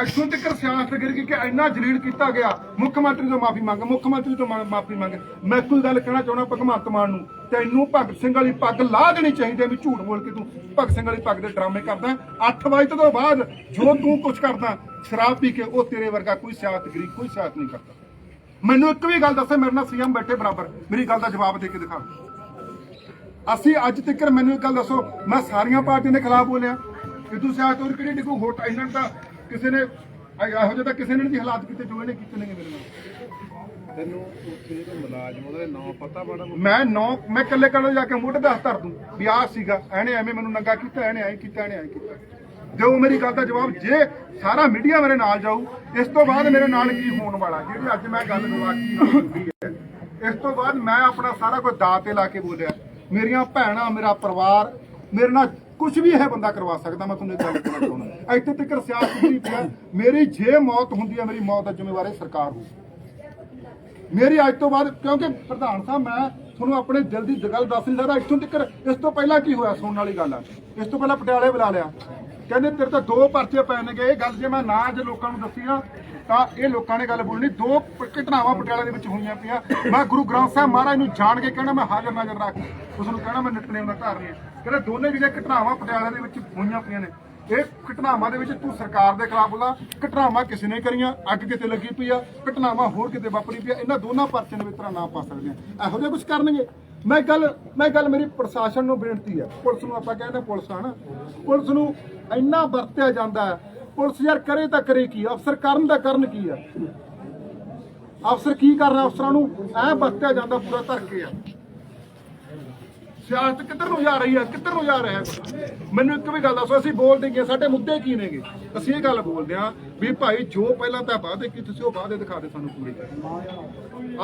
ਇੱਥੋਂ ਤੱਕ ਸਿਆਸਤ ਗਿਰ ਗਈ ਕਿ ਇੰਨਾ ਜਲੀਲ ਕੀਤਾ ਗਿਆ। ਮੁੱਖ ਮੰਤਰੀ ਤੋਂ ਮਾਫੀ ਮੰਗ, ਮੁੱਖ ਮੰਤਰੀ ਤੋਂ ਮਾਫੀ ਮੰਗ। ਮੈਂ ਕੋਈ ਗੱਲ ਕਹਿਣਾ ਚਾਹੁੰਦਾ ਭਗਵੰਤ ਮਾਨ ਨੂੰ, ਤੈਨੂੰ ਭਗਤ ਸਿੰਘ ਵਾਲੀ ਪੱਗ ਲਾਹ ਦੇਣੀ ਚਾਹੀਦੀ ਹੈ ਵੀ ਝੂਠ ਬੋਲ ਕੇ ਤੂੰ ਭਗਤ ਸਿੰਘ ਵਾਲੀ ਪੱਗ ਦੇ ਡਰਾਮੇ ਕਰਦਾ 8 ਵਜੇ ਤੋਂ ਬਾਅਦ ਜੋ ਤੂੰ ਕੁਝ ਕਰਦਾ, ਸ਼ਰਾਬ ਪੀ ਕੇ ਉਹ ਤੇਰੇ ਵਰਗਾ ਕੋਈ ਸਿਆਸਤਗਰੀ ਕੋਈ ਸਿਆਸਤ ਨਹੀਂ ਕਰਦਾ। ਮੈਨੂੰ ਇੱਕ ਵੀ ਗੱਲ ਦੱਸੇ, ਮੇਰੇ ਨਾਲ ਸੀਐਮ ਬੈਠੇ ਬਰਾਬਰ। ਮੇਰੀ ਗੱਲ ਦਾ ਜਵਾਬ ਦੇ ਕੇ ਦਿਖਾ। ਅਸੀਂ ਅੱਜ ਤੱਕ ਮੈਨੂੰ ਇੱਕ ਗੱਲ ਦੱਸੋ ਮੈਂ ਸਾਰੀਆਂ ਪਾਰਟੀਆਂ ਦੇ ਖਿਲਾਫ ਬੋਲਿਆ। ਕਿ ਤੂੰ ਸਿਆਸਤ ਹੋਰ ਕਿਹੜੀ ਡਿਗੋ ਹੋਟ ਇਹਨਾਂ ਤਾਂ ਕਿਸੇ ਨੇ ਇਹ- ਜਿਹੇ ਤਾਂ ਕਿਸੇ ਨੇ ਨਹੀਂ ਹਾਲਾਤ ਕੀਤੇ ਜੋ ਇਹਨੇ ਕੀਤੇ ਨੇਗੇ ਮੇਰੇ ਨਾਲ। ਤੈਨੂੰ ਉੱਥੇ ਦੇ ਮੁਲਾਜ਼ਮ ਉਹਦਾ ਨਾਂ ਪਤਾ ਬੜਾ ਮੈਂ ਨੌ ਮੈਂ ਇਕੱਲੇ ਕੱਲੇ ਜਾ ਕੇ ਮੋਢੇ ਦਾ ਹੱਥ ਧਰ ਦੂੰ। ਵੀ ਆਹ ਸੀਗਾ ਇਹਨੇ ਐਵੇਂ ਮੈਨੂੰ ਨੰਗਾ ਕੀਤਾ ਇਹਨੇ ਐਂ ਕੀਤਾ ਇਹਨੇ ਐਂ ਕੀਤਾ। ਦਿਓ ਮੇਰੀ ਗੱਲ ਦਾ ਜਵਾਬ ਜੇ ਸਾਰਾ ਮੀਡੀਆ ਮੇਰੇ ਨਾਲ ਜਾਊ ਇਸ ਤੋਂ ਬਾਅਦ ਮੇਰੇ ਨਾਲ ਕੀ ਹੋਣ ਵਾਲਾ? ਜਿਹੜੀ ਅੱਜ ਮੈਂ ਗੱਲ ਗਵਾਕੀ ਹੁੰਦੀ ਹੈ। ਇਸ ਤੋਂ ਬਾਅਦ ਮੈਂ ਆਪਣਾ ਸਾਰਾ ਕੁਝ ਦਾਅ ਤੇ ਲਾ ਕੇ ਬੋਲਿਆ। ਮੇਰੀਆਂ ਭੈਣਾਂ, ਮੇਰਾ ਪਰਿਵਾਰ, ਮੇਰੇ ਨਾਲ ਕੁਝ ਵੀ ਇਹ ਬੰਦਾ ਕਰਵਾ ਸਕਦਾ, ਮੈਂ ਤੁਹਾਨੂੰ ਇੱਕ ਗੱਲ ਕਹਿਣਾ ਚਾਹੁੰਦਾ। ਇੱਥੇ ਤੱਕ ਸਿਆਸਤ ਨਹੀਂ ਪਿਆ ਮੇਰੀ ਜੇ ਮੌਤ ਹੁੰਦੀ ਹੈ, ਮੇਰੀ ਮੌਤ ਦਾ ਜ਼ਿੰਮੇਵਾਰ ਇਹ ਸਰਕਾਰ ਹੋਊ। ਮੇਰੀ ਅੱਜ ਤੋਂ ਬਾਅਦ, ਕਿਉਂਕਿ ਪ੍ਰਧਾਨ ਸਾਹਿਬ, ਮੈਂ ਤੁਹਾਨੂੰ ਆਪਣੇ ਦਿਲ ਦੀ ਗੱਲ ਦੱਸ ਨਹੀਂ ਸਕਦਾ, ਇੱਥੋਂ ਤੱਕ, ਇਸ ਤੋਂ ਪਹਿਲਾਂ ਕੀ ਹੋਇਆ, ਸੁਣਨ ਵਾਲੀ ਗੱਲ ਆ। ਇਸ ਤੋਂ ਪਹਿਲਾਂ ਪਟਿਆਲੇ ਬੁਲਾ ਲਿਆ। ਕਹਿੰਦੇ ਤੇਰੇ ਤਾਂ ਦੋ ਪਰਚੇ ਪੈਣਗੇ, ਇਹ ਗੱਲ ਜੇ ਮੈਂ ਨਾ ਅੱਜ ਲੋਕਾਂ ਨੂੰ ਦੱਸੀ ਨਾ, ਤਾਂ ਇਹ ਲੋਕਾਂ ਨੇ ਗੱਲ ਬੋਲਣੀ। ਦੋ ਘਟਨਾਵਾਂ ਪਟਿਆਲੇ ਦੇ ਵਿੱਚ ਹੋਈਆਂ ਪਈਆਂ। ਮੈਂ ਗੁਰੂ ਗ੍ਰੰਥ ਸਾਹਿਬ ਮਹਾਰਾਜ ਨੂੰ ਜਾਣ ਕੇ ਕਹਿਣਾ, ਮੈਂ ਹਾਜ਼ਰ ਨਾਜ਼ਰ ਰੱਖ ਉਸ ਨੂੰ ਕਹਿਣਾ ਮੈਂ ਨਿਤਨੇਮ ਦਾ ਧਾਰਨੀ ਹੈ ਕਹਿੰਦੇ ਦੋਨੇ ਜਿਹੜੀਆਂ ਘਟਨਾਵਾਂ ਪਟਿਆਲੇ ਦੇ ਵਿੱਚ ਹੋਈਆਂ ਪਈਆਂ ਨੇ, ਇਹ ਘਟਨਾਵਾਂ ਦੇ ਵਿੱਚ ਤੂੰ ਸਰਕਾਰ ਦੇ ਖਿਲਾਫ ਬੋਲਾ, ਘਟਨਾਵਾਂ ਕਿਸੇ ਨੇ ਕਰੀਆਂ, ਅੱਗ ਕਿਤੇ ਲੱਗੀ ਪਈ ਆ, ਘਟਨਾਵਾਂ ਹੋਰ ਕਿਤੇ ਵਾਪਰੀ ਪਈ ਆ, ਇਹਨਾਂ ਦੋਨਾਂ ਪਰਚਿਆਂ ਨੂੰ ਵਿੱਚ ਤੇਰਾ ਨਾਮ ਪਾ ਸਕਦੇ ਆ। ਇਹੋ ਜਿਹਾ ਕੁਝ ਕਰਨਗੇ? ਮੈਂ ਗੱਲ ਮੈਂ ਗੱਲ ਮੇਰੀ ਪ੍ਰਸ਼ਾਸਨ ਨੂੰ ਬੇਨਤੀ ਹੈ ਪੁਲਿਸ ਨੂੰ ਆਪਾਂ ਕਹਿੰਦੇ ਪੁਲਿਸ ਆ ਪੁਲਿਸ ਨੂੰ ਇੰਨਾ ਵਰਤਿਆ ਜਾਂਦਾ ਹੈ। ਪੁਲਿਸ ਯਾਰ ਕਰੇ ਤਾਂ ਕਰੇ ਕੀ? ਅਫਸਰ ਕਰਨ ਦਾ ਕਰਨ ਕੀ ਆ? ਅਫਸਰ ਕੀ ਕਰ ਰਿਹਾ ਅਫਸਰਾਂ ਨੂੰ ਐ ਵਰਤਿਆ ਜਾਂਦਾ ਪੂਰਾ ਧਰ ਕੇ ਆ। ਸਿਆਸਤ ਕਿੱਧਰ ਨੂੰ ਜਾ ਰਹੀ ਹੈ ਕਿੱਧਰ ਨੂੰ ਜਾ ਰਿਹਾ ਹੈ? ਮੈਨੂੰ ਇੱਕ ਵੀ ਗੱਲ ਦੱਸੋ, ਅਸੀਂ ਬੋਲਦੇ ਕੀ ਸਾਡੇ ਮੁੱਦੇ ਕੀ ਨੇਗੇ? ਅਸੀਂ ਇਹ ਗੱਲ ਬੋਲਦੇ ਹਾਂ ਵੀ ਭਾਈ, ਜੋ ਪਹਿਲਾਂ ਤਾਂ ਵਾਅਦੇ ਕੀ ਤੁਸੀਂ ਉਹ ਵਾਅਦੇ ਦਿਖਾ ਦੇ ਸਾਨੂੰ ਪੂਰੇ।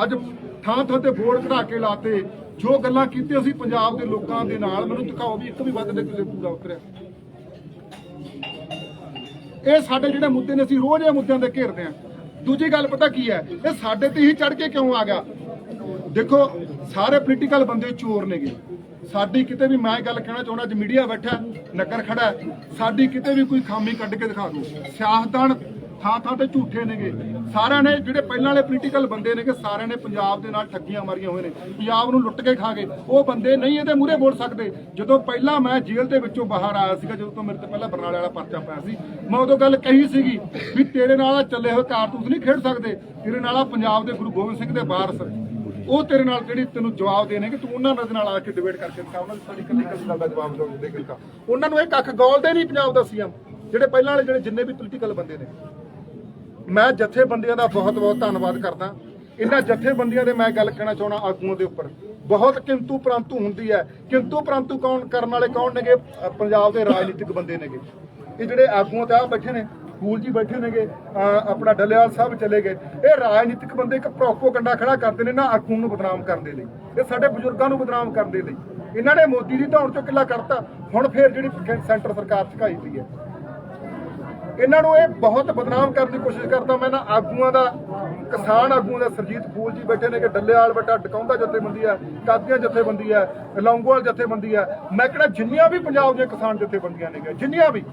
ਅੱਜ ਥਾਂ ਥਾਂ ਤੇ ਬੋਰਡ ਕਢਾ ਕੇ ਲਾਤੇ। ਜੋ ਗੱਲਾਂ ਕੀਤੀਆਂ ਸੀ ਪੰਜਾਬ ਦੇ ਲੋਕਾਂ ਦੇ ਨਾਲ, ਮੈਨੂੰ ਦਿਖਾਓ ਵੀ ਇੱਕ ਵੀ ਵਾਅਦੇ ਦੇ ਕਿਸੇ ਪੂਰਾ ਉਤਰਿਆ। ਇਹ ਸਾਡੇ ਜਿਹੜੇ ਮੁੱਦੇ ਨੇ, ਅਸੀਂ ਰੋਜ਼ ਇਹ ਮੁੱਦਿਆਂ ਦੇ ਘੇਰਦੇ ਹਾਂ। ਦੂਜੀ ਗੱਲ ਪਤਾ ਕੀ ਹੈ, ਇਹ ਸਾਡੇ ਤੇ ਹੀ ਚੜ ਕੇ ਕਿਉਂ ਆ ਗਿਆ? ਦੇਖੋ, ਸਾਰੇ ਪੋਲੀਟੀਕਲ ਬੰਦੇ ਚੋਰ ਨੇਗੇ। ਸਾਡੀ ਕਿਤੇ ਵੀ ਮੈਂ ਗੱਲ ਕਹਿਣਾ ਚਾਹੁੰਦਾ, ਅੱਜ ਮੀਡੀਆ ਬੈਠਾ ਨਗਰ ਖੜਾ ਸਾਡੀ ਕਿਤੇ ਵੀ ਕੋਈ ਖਾਮੀ ਕੱਢ ਕੇ ਦਿਖਾ ਦਿਓ। ਸਿਆਸਤਦਾਨ ਥਾਂ ਥਾਂ ਤੇ ਝੂਠੇ ਨੇਗੇ। ਸਾਰਿਆਂ ਨੇ ਜਿਹੜੇ ਪਹਿਲਾਂ ਵਾਲੇ ਪੋਲੀਟੀਕਲ ਬੰਦੇ ਨੇਗੇ, ਸਾਰਿਆਂ ਨੇ ਪੰਜਾਬ ਦੇ ਨਾਲ ਠੱਗੀਆਂ ਮਾਰੀਆਂ ਹੋਏ ਨੇ। ਪੰਜਾਬ ਨੂੰ ਲੁੱਟ ਕੇ ਖਾ ਗਏ। ਉਹ ਬੰਦੇ ਨਹੀਂ ਇਹਦੇ ਮੂਹਰੇ ਬੋਲ ਸਕਦੇ। ਜਦੋਂ ਪਹਿਲਾਂ ਮੈਂ ਜੇਲ੍ਹ ਦੇ ਵਿੱਚੋਂ ਬਾਹਰ ਆਇਆ ਸੀਗਾ, ਜਦੋਂ ਤੋਂ ਮੇਰੇ ਤੇ ਪਹਿਲਾਂ ਬਰਨਾਲੇ ਵਾਲਾ ਪਰਚਾ ਪਿਆ ਸੀ, ਮੈਂ ਉਦੋਂ ਗੱਲ ਕਹੀ ਸੀਗੀ ਵੀ ਤੇਰੇ ਨਾਲ ਚੱਲੇ ਹੋਏ ਕਾਰਤੂਸ ਨਹੀਂ ਖੇਡ ਸਕਦੇ। ਤੇਰੇ ਨਾਲ ਪੰਜਾਬ ਦੇ ਗੁਰੂ ਗੋਬਿੰਦ ਸਿੰਘ ਦੇ ਵਾਰਸ। ਉਹ ਤੇਰੇ ਨਾਲ ਜਿਹੜੀ ਤੈਨੂੰ ਜਵਾਬ ਦੇਣਗੇ, ਤੂੰ ਉਹਨਾਂ ਦੇ ਨਾਲ ਆ ਕੇ ਡਿਬੇਟ ਕਰਕੇ ਦਿਖਾ, ਉਹਨਾਂ ਦੀ ਸਾਡੀ ਕੱਲੀ ਕੱਲੀ ਗੱਲ ਦਾ ਜਵਾਬ ਦੇ ਦਿਖਾ ਉਹਨਾਂ ਨੂੰ ਇਹ ਕੱਖ ਗੋਲਦੇ ਨਹੀਂ ਪੰਜਾਬ ਦਾ ਸੀਐਮ, ਜਿਹੜੇ ਪਹਿਲਾਂ ਵਾਲੇ ਜਿਹੜੇ ਜਿੰਨੇ ਵੀ ਪੋਲੀਟੀਕਲ ਬੰਦੇ ਨੇ। ਮੈਂ ਜਥੇਬੰਦੀਆਂ ਦਾ ਬਹੁਤ ਬਹੁਤ ਧੰਨਵਾਦ ਕਰਦਾ। ਇਹਨਾਂ ਜਥੇਬੰਦੀਆਂ ਦੇ ਮੈਂ ਗੱਲ ਕਹਿਣਾ ਚਾਹਣਾ ਆਗੂਆਂ ਦੇ ਉੱਪਰ। ਬਹੁਤ ਕਿੰਤੂ ਪ੍ਰੰਤੂ ਹੁੰਦੀ ਹੈ। ਕਿੰਤੂ ਪ੍ਰੰਤੂ ਕੌਣ ਕਰਨ ਵਾਲੇ ਕੌਣ ਨੇਗੇ? ਪੰਜਾਬ ਦੇ ਰਾਜਨੀਤਿਕ ਬੰਦੇ ਨੇਗੇ। ਇਹ ਜਿਹੜੇ ਆਗੂਆਂ ਤੇ ਆ ਬੈਠੇ ਨੇ ਫੂਲ ਜੀ ਬੈਠੇ ਨੇਗੇ ਆਪਣਾ ਡੱਲੇਵਾਲ ਸਾਹਿਬ ਚਲੇ ਗਏ। ਇਹ ਰਾਜਨੀਤਿਕ ਬੰਦੇ ਇੱਕ ਪ੍ਰੋਪੋਗੰਡਾ ਖੜਾ ਕਰਦੇ ਨੇ ਨਾ ਆਗੂ ਨੂੰ ਬਦਨਾਮ ਕਰਨ ਦੇ ਲਈ। ਇਹ ਸਾਡੇ ਬਜ਼ੁਰਗਾਂ ਨੂੰ ਬਦਨਾਮ ਕਰਨ ਦੇ ਲਈ। ਇਹਨਾਂ ਨੇ ਮੋਦੀ ਦੀ ਧੌਣ ਚੋਂ ਕਿੱਲਾ ਕੱਢਤਾ। ਹੁਣ ਫੇਰ ਜਿਹੜੀ ਸੈਂਟਰ ਸਰਕਾਰ ਝਕਾਈ ਪਈ ਹੈ। ਇਹਨਾਂ ਨੂੰ ਇਹ ਬਹੁਤ ਬਦਨਾਮ ਕਰਨ ਦੀ ਕੋਸ਼ਿਸ਼ ਕਰਦਾ ਮੈਂ ਨਾ ਆਗੂਆਂ ਦਾ, ਕਿਸਾਨ ਆਗੂਆਂ ਦਾ, ਸਰਜੀਤ ਫੂਲ ਜੀ ਬੈਠੇ ਨੇ ਕਿ ਡੱਲੇਵਾਲ ਬਟਾ ਡਕਾਉਂਦਾ ਜਥੇਬੰਦੀ ਹੈ, ਕਾਦੀਆਂ ਜਥੇਬੰਦੀ ਹੈ, ਲੌਂਗੋਵਾਲ ਜਥੇਬੰਦੀ ਹੈ। ਮੈਂ ਕਿਹੜਾ ਜਿੰਨੀਆਂ ਵੀ ਪੰਜਾਬ ਦੀਆਂ ਕਿਸਾਨ ਜਥੇਬੰਦੀਆਂ ਨੇਗੇ ਜਿੰਨੀਆਂ ਵੀ,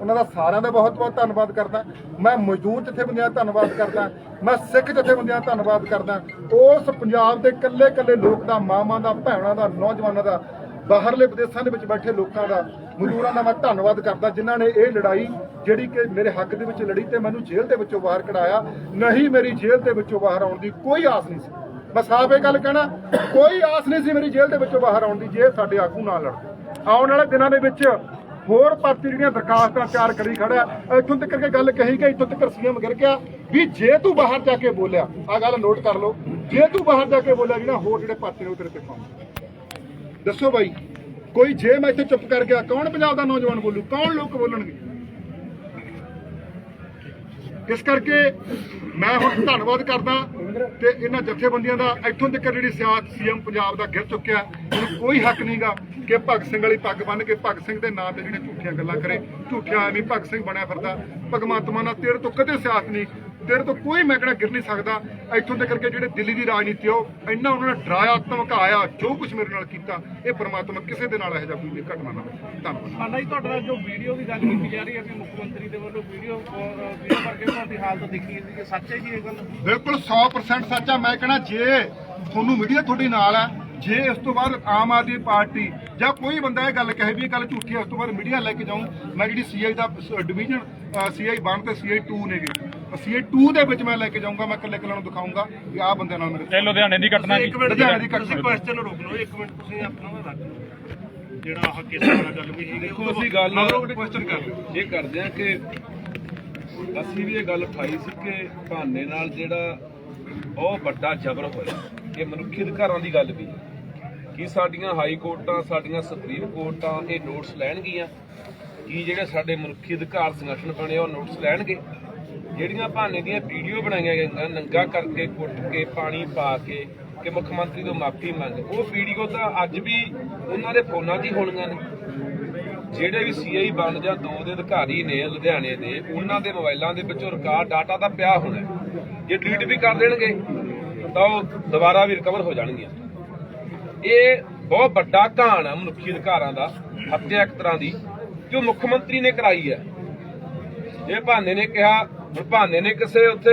ਉਹਨਾਂ ਦਾ ਸਾਰਿਆਂ ਦਾ ਬਹੁਤ ਬਹੁਤ ਧੰਨਵਾਦ ਕਰਦਾ। ਮੈਂ ਮਜ਼ਦੂਰ ਜਥੇਬੰਦੀਆਂ ਦਾ ਧੰਨਵਾਦ ਕਰਦਾ, ਮੈਂ ਸਿੱਖ ਜਥੇਬੰਦੀਆਂ ਦਾ ਧੰਨਵਾਦ ਕਰਦਾ। ਉਸ ਪੰਜਾਬ ਦੇ ਕੱਲੇ ਕੱਲੇ ਲੋਕ ਦਾ, ਮਾਵਾਂ ਦਾ, ਭੈਣਾਂ ਦਾ, ਨੌਜਵਾਨਾਂ ਦਾ ਬਾਹਰਲੇ ਵਿਦੇਸ਼ਾਂ ਦੇ ਵਿੱਚ ਬੈਠੇ ਲੋਕਾਂ ਦਾ ਮਜ਼ਦੂਰਾਂ ਦਾ ਮੈਂ ਧੰਨਵਾਦ ਕਰਦਾ, ਜਿਨ੍ਹਾਂ ਨੇ ਇਹ ਲੜਾਈ ਜਿਹੜੀ ਕਿ ਮੇਰੇ ਹੱਕ ਦੇ ਵਿੱਚ ਲੜੀ ਤੇ ਮੈਨੂੰ ਜੇਲ੍ਹ ਦੇ ਵਿੱਚੋਂ ਬਾਹਰ ਕਢਾਇਆ। ਨਹੀਂ, ਮੇਰੀ ਜੇਲ੍ਹ ਦੇ ਵਿੱਚੋਂ ਬਾਹਰ ਆਉਣ ਦੀ ਕੋਈ ਆਸ ਨਹੀਂ ਸੀ। ਮੈਂ ਸਾਫ਼ ਇਹ ਗੱਲ ਕਹਿਣਾ, ਕੋਈ ਆਸ ਨਹੀਂ ਸੀ ਮੇਰੀ ਜੇਲ੍ਹ ਦੇ ਵਿੱਚੋਂ ਬਾਹਰ ਆਉਣ ਦੀ, ਜੇ ਸਾਡੇ ਆਗੂ ਨਾ ਲੜਦੇ ਆਉਣ ਵਾਲੇ ਦਿਨਾਂ ਦੇ ਵਿੱਚ ਹੋਰ ਭਰਤੀ ਜਿਹੜੀਆਂ ਦਰਖਾਸਤਾਂ ਤਿਆਰ ਕਰੀ ਖੜਾ ਇੱਥੋਂ ਤੱਕ ਕਿ ਗੱਲ ਕਹੀ ਗਈ, ਇੱਥੋਂ ਤੱਕ ਸੀਐਮ ਗਿਰ ਗਿਆ, ਵੀ ਜੇ ਤੂੰ ਬਾਹਰ ਜਾ ਕੇ ਬੋਲਿਆ ਆ ਗੱਲ ਨੋਟ ਕਰ ਲਓ, ਜੇ ਤੂੰ ਬਾਹਰ ਜਾ ਕੇ ਬੋਲਿਆ ਜਿਹੜਾ ਹੋਰ ਜਿਹੜੇ ਭਰਤੀ ਨੇ ਉਹ ਤੇਰੇ ਤੇ ਪਾਉਂ ਦੱਸੋ ਬਾਈ, ਕੋਈ ਜੇ ਮੈਂ ਇੱਥੇ ਚੁੱਪ ਕਰ ਗਿਆ, ਕੌਣ ਪੰਜਾਬ ਦਾ ਨੌਜਵਾਨ ਬੋਲੂ? ਕੌਣ ਲੋਕ ਬੋਲਣਗੇ? ਇਸ ਕਰਕੇ ਮੈਂ ਹੁਣ ਧੰਨਵਾਦ ਕਰਦਾ ਤੇ ਇਹਨਾਂ ਜਥੇਬੰਦੀਆਂ ਦਾ, ਇੱਥੋਂ ਤੱਕ ਜਿਹੜੀ ਸਿਆਸਤ ਸੀਐਮ ਪੰਜਾਬ ਦਾ ਗਿਰ ਚੁੱਕਿਆ, ਇਹਨੂੰ ਕੋਈ ਹੱਕ ਨਹੀਂਗਾ ਕਿ ਭਗਤ ਸਿੰਘ ਵਾਲੀ ਪੱਗ ਬੰਨ ਕੇ ਭਗਤ ਸਿੰਘ ਦੇ ਨਾਂ ਤੇ ਜਿਹੜੇ ਝੂਠੀਆਂ ਗੱਲਾਂ ਕਰੇ। ਝੂਠਿਆ ਐਵੇਂ ਭਗਤ ਸਿੰਘ ਬਣਿਆ ਫਿਰਦਾ। ਭਗਵੰਤ ਮਾਨ ਨਾਲ ਤੇਰੇ ਤੋਂ ਕਦੇ ਸਿਆਸਤ ਨਹੀਂ। ਤੇਰੇ ਤੋਂ ਕੋਈ ਮੈਂ ਕਿਹੜਾ ਗਿਰ ਨਹੀਂ ਸਕਦਾ। ਇੱਥੋਂ ਤੱਕ ਕਰਕੇ ਜਿਹੜੇ ਦਿੱਲੀ ਦੀ ਰਾਜਨੀਤੀ ਉਹ ਇੰਨਾ ਉਹਨਾਂ ਨੇ ਡਰਾਇਆ ਧਮਕਾਇਆ ਜੋ ਕੁਝ ਮੇਰੇ ਨਾਲ ਕੀਤਾ ਇਹ ਪ੍ਰਮਾਤਮਾ ਕਿਸੇ ਦੇ ਨਾਲ ਇਹੋ ਜਿਹਾ ਕੋਈ ਘਟਨਾ ਨਾ ਧੰਨਵਾਦ। ਸਾਡਾ ਜੀ ਤੁਹਾਡੇ ਨਾਲ ਜੋ ਵੀਡੀਓ ਦੀ ਗੱਲ ਕੀਤੀ ਜਾ ਰਹੀ ਹੈ ਕਿ ਮੁੱਖ ਮੰਤਰੀ ਦੇ ਵੱਲੋਂ ਵੀਡੀਓ ਵੀਡੀਓ ਕਰਕੇ ਤੁਹਾਡੀ ਹਾਲਤ ਦੇਖੀ ਜਾਂਦੀ ਹੈ। ਸੱਚ ਹੈ ਜੀ ਇਹ ਗੱਲ? ਬਿਲਕੁਲ 100% ਸੱਚ ਆ। ਮੈਂ ਕਹਣਾ ਜੇ ਤੁਹਾਨੂੰ ਮੀਡੀਆ ਤੁਹਾਡੀ ਨਾਲ ਆ ਜੇ ਇਸ ਤੋਂ ਬਾਅਦ ਆਮ ਆਦਮੀ ਪਾਰਟੀ ਜਾਂ ਕੋਈ ਬੰਦਾ ਇਹ ਗੱਲ ਕਹੇ ਵੀ ਇਹ ਗੱਲ ਝੂਠੀ ਹੈ ਉਸ ਤੋਂ ਬਾਅਦ ਮੀਡੀਆ ਲੈ ਕੇ ਜਾਊਂ। ਮੈਂ ਜਿਹੜੀ ਸੀਆਈ ਦਾ ਡਿਵੀਜ਼ਨ ਸੀਆਈ 1 ਤੇ ਸੀਆਈ 2 ਨੇਗੇ। ਸੀਆਈ 2 ਦੇ ਵਿੱਚ ਮੈਂ ਲੈ ਕੇ ਜਾਊਂਗਾ ਮੈਂ ਇਕੱਲੇ ਇਕੱਲੇ ਨੂੰ ਦਿਖਾਊਂਗਾ ਕਿ ਆਹ ਬੰਦੇ ਨਾਲ ਮੇਰੇ ਇਹ ਲੁਧਿਆਣੇ ਦੀ ਘਟਨਾ ਲੁਧਿਆਣੇ ਦੀ ਤੁਸੀਂ ਘਟਨਾ ਕੁਐਸਚਨ ਰੋਕ ਲਓ ਇੱਕ ਮਿੰਟ ਤੁਸੀਂ ਆਪਣਾ ਨਾ ਰੱਖ ਲਓ। ਜਿਹੜਾ ਆਹ ਕਿਸ ਨਾਲ ਗੱਲ ਵੀ ਹੈਗੀ ਦੇਖੋ ਅਸੀਂ ਗੱਲ ਕੁਐਸਚਨ ਕਰ ਲਓ। ਇਹ ਕਰਦੇ ਆ ਕਿ ਅਸੀਂ ਵੀ ਇਹ ਗੱਲ ਉਠਾਈ ਸੀ ਕਿ ਬਹਾਨੇ ਨਾਲ ਜਿਹੜਾ ਉਹ ਵੱਡਾ ਜ਼ਬਰ ਹੋਇਆ ਇਹ ਮਨੁੱਖੀ ਅਧਿਕਾਰਾਂ ਦੀ ਗੱਲ ਵੀ ਹੈ। ਕੀ ਸਾਡੀਆਂ ਹਾਈ ਕੋਰਟਾਂ ਸਾਡੀਆਂ ਸੁਪਰੀਮ ਕੋਰਟਾਂ ਇਹ ਨੋਟਸ ਲੈਣਗੀਆਂ ਕੀ ਜਿਹੜੇ ਸਾਡੇ ਮਨੁੱਖੀ ਅਧਿਕਾਰ ਸੰਗਠਨ ਬਣੇ ਆ, ਉਹ ਨੋਟਸ ਲੈਣਗੇ। ਜਿਹੜੀਆਂ ਭਾਨੇ ਦੀਆਂ ਵੀਡੀਓ ਬਣਾਈਆਂ ਗਈਆਂ, ਨੰਗਾ ਕਰਕੇ ਕੁੱਟ ਕੇ, ਪਾਣੀ ਪਾ ਕੇ ਕਿ ਮੁੱਖ ਮੰਤਰੀ ਤੋਂ ਮਾਫੀ ਮੰਗ। ਉਹ ਵੀਡੀਓ ਤਾਂ ਅੱਜ ਵੀ ਉਹਨਾਂ ਦੇ ਫੋਨਾਂ 'ਚ ਹੀ ਹੋਣੀਆਂ ਨੇ। ਜਿਹੜੇ ਵੀ ਸੀਆਈ ਬਣ ਜਾਂ ਦੋ ਦੇ ਅਧਿਕਾਰੀ ਨੇ ਲੁਧਿਆਣੇ ਦੇ, ਉਹਨਾਂ ਦੇ ਮੋਬਾਈਲਾਂ ਦੇ ਵਿੱਚੋਂ ਰਿਕਾਰਡ ਡਾਟਾ ਤਾਂ ਪਿਆ ਹੋਣਾ। ਜੇ ਡਿਲੀਟ ਵੀ ਕਰ ਦੇਣਗੇ, ਤਾਂ ਉਹ ਦੁਬਾਰਾ ਵੀ ਰਿਕਵਰ ਹੋ ਜਾਣਗੀਆਂ। ਇਹ ਬਹੁਤ ਵੱਡਾ ਘਾਣ ਹੈ ਮਨੁੱਖੀ ਅਧਿਕਾਰਾਂ ਦਾ, ਹੱਤਿਆ ਇੱਕ ਤਰ੍ਹਾਂ ਦੀ, ਜੋ ਮੁੱਖ ਮੰਤਰੀ ਨੇ ਕਰਾਈ ਹੈ। ਇਹ ਭਾਨੇ ਨੇ ਕਿਹਾ ਭਾਨੇ ਨੇ ਕਿਸੇ ਉੱਥੇ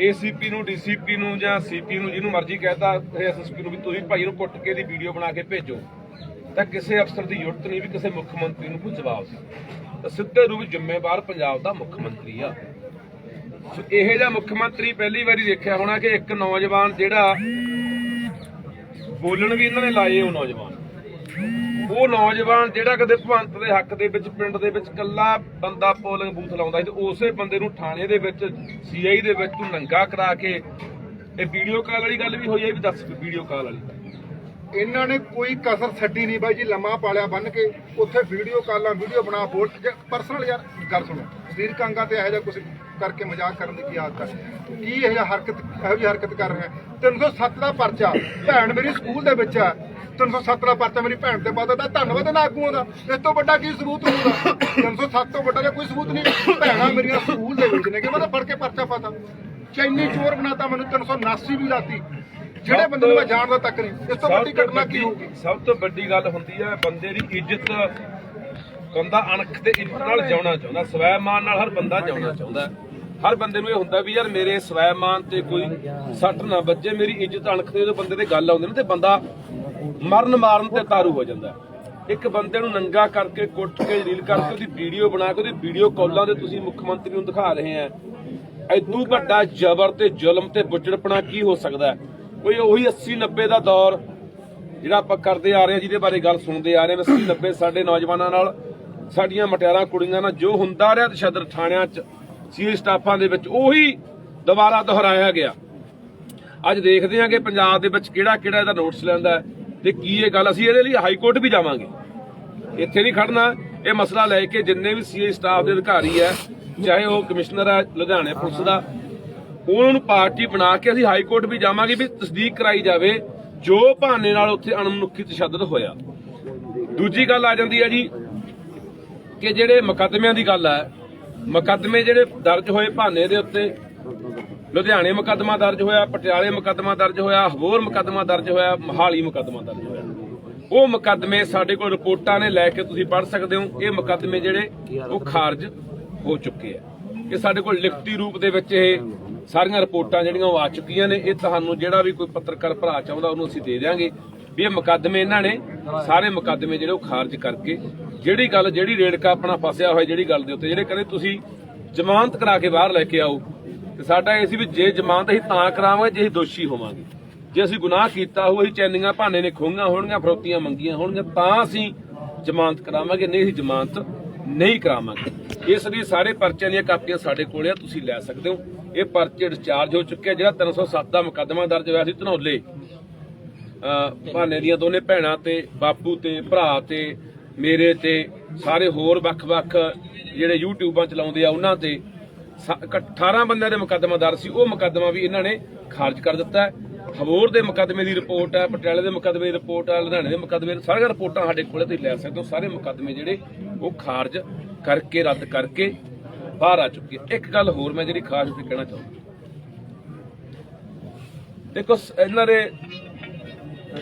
ਏਸੀਪੀ ਨੂੰ ਡੀਸੀਪੀ ਨੂੰ ਜਾਂ ਸੀਪੀ ਨੂੰ, ਜਿਹਨੂੰ ਮਰਜ਼ੀ ਕਹਿਤਾ ਐਸਐਸਪੀ ਨੂੰ ਵੀ ਤੁਸੀਂ ਭਾਈ ਨੂੰ ਕੁੱਟ ਕੇ ਦੀ ਵੀਡੀਓ ਬਣਾ ਕੇ ਭੇਜੋ। ਤਾਂ ਕਿਸੇ ਅਫਸਰ ਦੀ ਜ਼ਰੂਰਤ ਨਹੀਂ ਵੀ ਕਿਸੇ ਮੁੱਖ ਮੰਤਰੀ ਨੂੰ ਕੋਈ ਜਵਾਬ ਦੇ ਤਾਂ ਸਿੱਧੇ ਰੂਪ ਜ਼ਿੰਮੇਵਾਰ ਪੰਜਾਬ ਦਾ ਮੁੱਖ ਮੰਤਰੀ ਆ। ਸੋ ਇਹੋ ਜਿਹਾ ਮੁੱਖ ਮੰਤਰੀ ਪਹਿਲੀ ਵਾਰੀ ਦੇਖਿਆ ਹੋਣਾ ਕਿ ਇੱਕ ਨੌਜਵਾਨ ਜਿਹੜਾ ਬੋਲਣ ਵੀ ਇਹਨਾਂ ਨੇ ਲਾਏ ਉਹ ਨੌਜਵਾਨ। ਉਹ ਨੌਜਵਾਨ ਜਿਹੜਾ ਕਦੇ ਭਵੰਤ ਦੇ ਹੱਕ ਦੇ ਵਿੱਚ, ਪਿੰਡ ਦੇ ਵਿੱਚ ਕੱਲਾ ਬੰਦਾ ਪੋਲਿੰਗ ਬੂਥ ਲਾਉਂਦਾ ਸੀ ਤੇ ਉਸੇ ਬੰਦੇ ਨੂੰ ਥਾਣੇ ਦੇ ਵਿੱਚ, ਸੀਆਈ ਦੇ ਵਿੱਚ ਤੂੰ ਨੰਗਾ ਕਰਾ ਕੇ, ਇਹ ਵੀਡੀਓ ਕਾਲ ਵਾਲੀ ਗੱਲ ਵੀ ਹੋਈ ਹੈ ਇਹ ਵੀ ਦੱਸ ਵੀਡੀਓ ਕਾਲ ਵਾਲੀ। ਇਹਨਾਂ ਨੇ ਕੋਈ ਕਸਰ ਛੱਡੀ ਨਹੀਂ ਬਾਈ ਜੀ, ਲੰਮਾ ਪਾਲਿਆ ਬੰਨ ਕੇ, ਉੱਥੇ ਵੀਡੀਓ ਕਾਲਾਂ, ਵੀਡੀਓ ਬਣਾ, ਬੋਲ ਪਰਸਨਲ ਯਾਰ, ਗੱਲ ਸੁਣੋ। ਸਰੀਰਕ ਅੰਗਾਂ ਤੇ ਇਹੋ ਜਿਹਾ ਕੁਝ ਕਰਕੇ ਮਜ਼ਾਕ ਕਰਨ ਦੀ ਕੀ ਆਦਤ ਹੈ ਕੀ ਇਹੋ ਹਰਕਤ, ਇਹੋ ਜਿਹੀ ਹਰਕਤ ਕਰ ਰਿਹਾ? 307 ਦਾ ਪਰਚਾ, ਭੈਣ ਮੇਰੀ ਸਕੂਲ ਦੇ ਵਿੱਚ ਹੈ 307 ਦਾ ਪਰਚਾ ਮੇਰੀ ਭੈਣ ਤੇ ਪਾਦਾ ਤਾਂ ਧੰਨਵਾਦ ਨਾ ਆਗੂਆਂ ਦਾ। ਇਸ ਤੋਂ ਵੱਡਾ ਕੀ ਸਬੂਤ ਹੋਊਗਾ? 307 ਤੋਂ ਵੱਡਾ ਕੋਈ ਸਬੂਤ ਨਹੀਂ। ਭੈਣਾਂ ਮੇਰੀਆਂ ਸਕੂਲ ਦੇ ਵਿੱਚ ਨੇ ਕਿ ਮੈਂ ਤਾਂ ਫੜ ਕੇ ਪਰਚਾ ਪਾਤਾ। ਚੈਨੀ ਚੋਰ ਬਣਾਤਾ ਮੈਨੂੰ 379 ਵੀ ਲਾਤੀ ਜਿਹੜੇ ਬੰਦੇ ਨੂੰ ਮੈਂ ਜਾਣਦਾ ਤੱਕ ਨਹੀਂ। ਇਸ ਤੋਂ ਵੱਡੀ ਘਟਨਾ ਕੀ ਹੋਊਗੀ? ਸਭ ਤੋਂ ਵੱਡੀ ਗੱਲ ਹੁੰਦੀ ਹੈ ਬੰਦੇ ਦੀ ਇੱਜ਼ਤ ਬੰਦਾ ਅਣਖ ਤੇ ਇੱਜ਼ਤ ਨਾਲ ਜਿਉਣਾ ਚਾਹੁੰਦਾ ਸਵੈਮਾਨ ਨਾਲ ਹਰ ਬੰਦਾ ਜਿਉਣਾ ਚਾਹੁੰਦਾ ਹਰ ਬੰਦੇ ਨੂੰ ਇਹ ਹੁੰਦਾ ਵੀ ਯਾਰ ਮੇਰੇ ਸਵੈਮਾਨ ਤੇ ਕੋਈ ਸੱਟ ਨਾ ਵੱਜੇ ਮੇਰੀ ਇੱਜ਼ਤ ਅਣਖ ਤੇ ਜਦੋਂ ਬੰਦੇ ਤੇ ਗੱਲ ਆਉਂਦੀ ਨਾ ਤੇ ਬੰਦਾ ਮਰਨ ਮਾਰਨ ਤੇ ਤਾਰੂ ਹੋ ਜਾਂਦਾ। ਇੱਕ ਬੰਦੇ ਨੂੰ ਨੰਗਾ ਕਰਕੇ ਕੁੱਟ ਕੇ ਰੀਲ ਕਰਕੇ ਉਹਦੀ ਵੀਡੀਓ ਬਣਾ ਕੇ ਉਹਦੀ ਵੀਡੀਓ ਕਾਲਾਂ ਦੇ ਤੁਸੀਂ ਮੁੱਖ ਮੰਤਰੀ ਨੂੰ ਦਿਖਾ ਰਹੇ ਆ। ਐਦੂ ਵੱਡਾ ਜ਼ਬਰ ਤੇ ਜ਼ੁਲਮ ਤੇ ਬੁੱਚੜਪਣਾ ਕੀ ਹੋ ਸਕਦਾ ਕੋਈ ਉਹੀ 80 90 ਦਾ ਦੌਰ ਜਿਹੜਾ ਆਪਾਂ ਕਰਦੇ ਆ ਰਹੇ ਹਾਂ ਜਿਹਦੇ ਬਾਰੇ ਗੱਲ ਸੁਣਦੇ ਆ ਰਹੇ ਹਾਂ 80 90 ਸਾਡੇ ਨੌਜਵਾਨਾਂ ਨਾਲ ਸਾਡੀਆਂ ਮਟਿਆਰਾਂ ਕੁੜੀਆਂ ਨਾਲ ਜੋ ਹੁੰਦਾ ਰਿਹਾ ਤਸ਼ੱਦਦ ਥਾਣਿਆਂ 'ਚ, ਸੀਲ ਸਟਾਫਾਂ ਦੇ ਵਿੱਚ ਉਹੀ ਦੁਬਾਰਾ ਦੁਹਰਾਇਆ ਗਿਆ। ਅੱਜ ਦੇਖਦੇ ਹਾਂ ਕਿ ਪੰਜਾਬ ਦੇ ਵਿੱਚ ਕਿਹੜਾ ਕਿਹੜਾ ਇਹਦਾ ਨੋਟਸ ਲੈਂਦਾ ਹੈ। ਤੇ ਕੀ ਇਹ ਗੱਲ? ਅਸੀਂ ਇਹਦੇ ਲਈ ਹਾਈ ਕੋਰਟ ਵੀ ਜਾਵਾਂਗੇ। ਇੱਥੇ ਨਹੀਂ ਖੜਨਾ। ਇਹ ਮਸਲਾ ਲੈ ਕੇ ਜਿੰਨੇ ਵੀ ਸੀਏ ਸਟਾਫ ਦੇ ਅਧਿਕਾਰੀ ਹੈ, ਚਾਹੇ ਉਹ ਕਮਿਸ਼ਨਰ ਹੈ, ਲੁਧਿਆਣੇ ਪੁਲਿਸ ਦਾ, ਉਹਨਾਂ ਨੂੰ ਪਾਰਟੀ ਬਣਾ ਕੇ ਅਸੀਂ ਹਾਈ ਕੋਰਟ ਵੀ ਜਾਵਾਂਗੇ ਵੀ ਤਸਦੀਕ ਕਰਾਈ ਜਾਵੇ, ਜੋ ਬਹਾਨੇ ਨਾਲ ਉੱਥੇ ਅਣਮਨੁੱਖੀ ਤਸ਼ੱਦਦ ਹੋਇਆ। ਦੂਜੀ ਗੱਲ ਆ ਜਾਂਦੀ ਹੈ ਜੀ, ਕਿ ਜਿਹੜੇ ਮੁਕੱਦਮਿਆਂ ਦੀ ਗੱਲ ਹੈ, ਮੁਕੱਦਮੇ ਜਿਹੜੇ ਦਰਜ ਹੋਏ ਬਹਾਨੇ ਦੇ ਉੱਤੇ ਲੁਧਿਆਣੇ ਮੁਕੱਦਮਾ ਦਰਜ ਹੋਇਆ, ਪਟਿਆਲੇ ਮੁਕੱਦਮਾ ਦਰਜ ਹੋਇਆ ਹਬੋਰ ਮੁਕੱਦਮਾ ਦਰਜ ਹੋਇਆ, ਮਹਾਲੀ ਮੁਕੱਦਮਾ ਦਰਜ ਹੋਇਆ। ਉਹ ਮੁਕੱਦਮੇ ਸਾਡੇ ਕੋਲ ਰਿਪੋਰਟਾਂ ਨੇ ਲੈ ਕੇ ਤੁਸੀਂ ਪੜ੍ਹ ਸਕਦੇ ਹੋ। ਇਹ ਮੁਕੱਦਮੇ ਜਿਹੜੇ, ਉਹ ਖਾਰਜ ਹੋ ਚੁੱਕੇ ਆ। ਕਿ ਸਾਡੇ ਕੋਲ ਲਿਖਤੀ ਰੂਪ ਦੇ ਵਿੱਚ ਇਹ ਸਾਰੀਆਂ ਰਿਪੋਰਟਾਂ ਜਿਹੜੀਆਂ ਉਹ ਆ ਚੁੱਕੀਆਂ ਨੇ। ਇਹ ਤੁਹਾਨੂੰ ਜਿਹੜਾ ਵੀ ਕੋਈ ਪੱਤਰਕਾਰ ਭਰਾ ਚਾਹੁੰਦਾ, ਉਹਨੂੰ ਅਸੀਂ ਦੇ ਦਿਆਂਗੇ ਵੀ ਇਹ ਮੁਕੱਦਮੇ ਇਹਨਾਂ ਨੇ, ਸਾਰੇ ਮੁਕੱਦਮੇ ਜਿਹੜੇ ਉਹ ਖਾਰਜ ਕਰਕੇ, ਜਿਹੜੀ ਗੱਲ, ਜਿਹੜੀ ਰੇੜਕਾ ਆਪਣਾ ਫਸਿਆ ਹੋਇਆ, ਜਿਹੜੀ ਗੱਲ ਦੇ ਉੱਤੇ, ਜਿਹੜੇ ਕਹਿੰਦੇ ਤੁਸੀਂ ਜ਼ਮਾਨਤ ਕਰਾ ਕੇ ਬਾਹਰ ਲੈ ਕੇ ਆਓ ਤੇ ਸਾਡਾ ਇਹ ਸੀ ਵੀ ਜੇ ਜ਼ਮਾਨਤ ਅਸੀਂ ਤਾਂ ਕਰਾਵਾਂਗੇ, ਜੇ ਅਸੀਂ ਦੋਸ਼ੀ ਹੋਵਾਂਗੇ। ਜੇ ਅਸੀਂ ਗੁਨਾਹ ਕੀਤਾ ਹੋਊ, ਅਸੀਂ ਚੈਨੀਆਂ ਭਾਨੇ ਨੇ ਖੋਹੀਆਂ ਹੋਣਗੀਆਂ, ਫਰੋਤੀਆਂ ਮੰਗੀਆਂ ਹੋਣਗੀਆਂ, ਤਾਂ ਅਸੀਂ ਜ਼ਮਾਨਤ ਕਰਾਵਾਂਗੇ, ਨਹੀਂ ਅਸੀਂ ਜ਼ਮਾਨਤ ਨਹੀਂ ਕਰਾਵਾਂਗੇ। ਇਸ ਲਈ ਸਾਰੇ ਪਰਚਿਆਂ ਦੀਆਂ ਕਾਪੀਆਂ ਸਾਡੇ ਕੋਲ ਆ, ਤੁਸੀਂ ਲੈ ਸਕਦੇ ਹੋ। ਇਹ ਪਰਚੇ ਡਿਸਚਾਰਜ ਹੋ ਚੁੱਕੇ ਆ, ਜਿਹੜਾ 307 ਦਾ ਮੁਕੱਦਮਾ ਦਰਜ ਹੋਇਆ ਸੀ ਧਨੌਲੇ। ਭਾਨੇ ਦੀਆਂ ਦੋਨੇ ਭੈਣਾਂ ਤੇ, ਬਾਪੂ ਤੇ, ਭਰਾ ਤੇ, ਮੇਰੇ ਤੇ, ਸਾਰੇ ਹੋਰ ਵੱਖ-ਵੱਖ ਜਿਹੜੇ ਯੂਟਿਊਬਾਂ ਚਲਾਉਂਦੇ ਆ, ਉਹਨਾਂ ਤੇ 18 ਬੰਦਿਆਂ ਦੇ ਮੁਕੱਦਮਾ ਦਰ ਸੀ। ਉਹ ਮੁਕੱਦਮਾ ਵੀ ਇਹਨਾਂ ਨੇ ਖਾਰਜ ਕਰ ਦਿੱਤਾ ਹੈ। ਦੇ ਮੁਕੱਦਮੇ ਦੀ ਰਿਪੋਰਟ ਹੈ, ਪਟਿਆਲੇ ਦੇ ਮੁਕੱਦਮੇ ਦੀ ਰਿਪੋਰਟ ਹੈ, ਲੁਧਿਆਣੇ ਦੇ ਮੁਕੱਦਮੇ ਦੀ ਸਾਰੀਆਂ ਰਿਪੋਰਟਾਂ ਸਾਡੇ ਕੋਲੇ ਤੁਸੀਂ ਲੈ ਸਕਦੇ ਹੋ। ਸਾਰੇ ਮੁਕੱਦਮੇ ਜਿਹੜੇ ਉਹ ਖਾਰਜ ਕਰਕੇ, ਰੱਦ ਕਰਕੇ ਬਾਹਰ ਆ ਚੁੱਕੀ ਹੈ। ਇੱਕ ਗੱਲ ਹੋਰ ਮੈਂ ਜਿਹੜੀ ਖਾਸ ਉੱਤੇ ਕਹਿਣਾ ਚਾਹੁੰਦਾ। ਦੇਖੋ ਇਹਨਾਂ ਦੇ